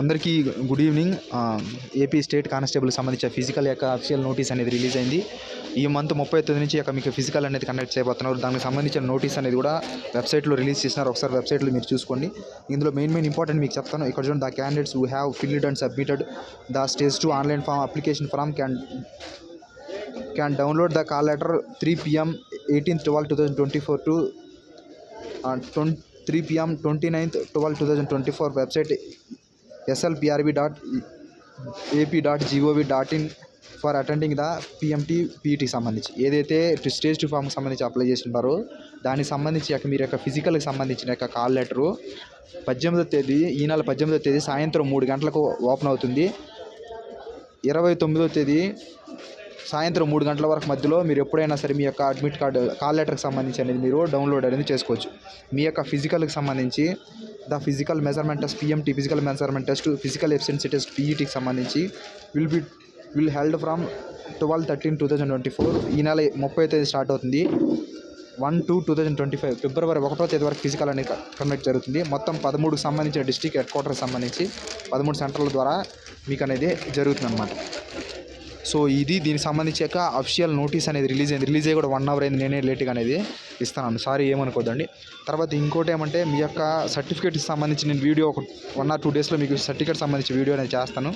అందరికీ good evening. AP state కానిస్టేబుల్కి సంబంధించిన ఫిజికల్ యొక్క అఫిషియల్ నోటీస్ అనేది రిలీజ్ అయింది. ఈ మంత్ ముప్పై తొమ్మిది నుంచి యొక్క మీకు ఫిజికల్ అనేది కండక్ట్ చేయబోతున్నారు. దానికి సంబంధించిన నోటీస్ అనేది కూడా వెబ్సైట్లో రిలీజ్ చేసినారు. ఒకసారి వెబ్సైట్లో మీరు చూసుకోండి. ఇందులో మెయిన్ మెయిన్ ఇంపార్టెంట్ మీకు చెప్తాను. ఇక్కడ చూడండి the candidates who have filled and submitted the stage two online form application form can can download the call letter three PM eighteenth twelve two thousand twenty four to twenty three PM twenty ninth twelve two thousand twenty four website SLPRB dot AP dot GOV dot in for attending the PMT పీఈటీకి సంబంధించి. ఏదైతే stage two ఫామ్కి సంబంధించి apply చేసింటారో దానికి సంబంధించి యొక్క మీరు యొక్క ఫిజికల్కి సంబంధించిన యొక్క కాల్ లెటరు పద్దెనిమిదో తేదీ ఈ నెల పద్దెనిమిదో తేదీ సాయంత్రం మూడు గంటలకు ఓపెన్ అవుతుంది. ఇరవై తొమ్మిదో తేదీ సాయంత్రం మూడు గంటల వరకు మధ్యలో మీరు ఎప్పుడైనా సరే మీ యొక్క అడ్మిట్ కార్డు కాల్ లెటర్కి సంబంధించి అనేది మీరు డౌన్లోడ్ అనేది చేసుకోవచ్చు. మీ యొక్క ఫిజికల్కి సంబంధించి the physical measurement test PMT physical measurement test physical efficiency test పీఈటీకి సంబంధించి will be will held from twelve thirteen two thousand twenty four. ఈ నెల ముప్పై తేదీ స్టార్ట్ అవుతుంది. One two two thousand twenty five ఫిబ్రవరి ఒకటో తేదీ వరకు ఫిజికల్ అనేది కండక్ట్ జరుగుతుంది. మొత్తం పదమూడుకు సంబంధించిన డిస్ట్రిక్ట్ హెడ్ క్వార్టర్కి సంబంధించి పదమూడు సెంటర్ల ద్వారా మీకు అనేది జరుగుతుంది అనమాట సో ఇది దీనికి సంబంధించి యొక్క అఫిషియల్ నోటీస్ అనేది రిలీజ్ అయింది. రిలీజ్ అయ్యి కూడా వన్ అవర్ అయింది. నేనే లేట్గా అనేది ఇస్తాను సారీ ఏమనుకోదండి తర్వాత ఇంకోటి ఏమంటే మీ యొక్క సర్టిఫికేట్కి సంబంధించి నేను వీడియో ఒక వన్ ఆర్ టూ డేస్లో మీకు సర్టిఫికేట్ సంబంధించి వీడియో అనేది చేస్తాను.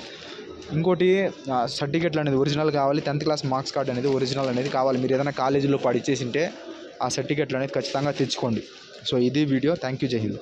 ఇంకోటి సర్టిఫికేట్లు అనేది ఒరిజినల్ కావాలి. టెన్త్ క్లాస్ మార్క్స్ కార్డ్ అనేది ఒరిజినల్ అనేది కావాలి. మీరు ఏదైనా కాలేజీలో పడిచేసింటే ఆ సర్టిఫికేట్లు అనేది ఖచ్చితంగా తెచ్చుకోండి. సో ఇది వీడియో. థ్యాంక్ యూ జై హింద్.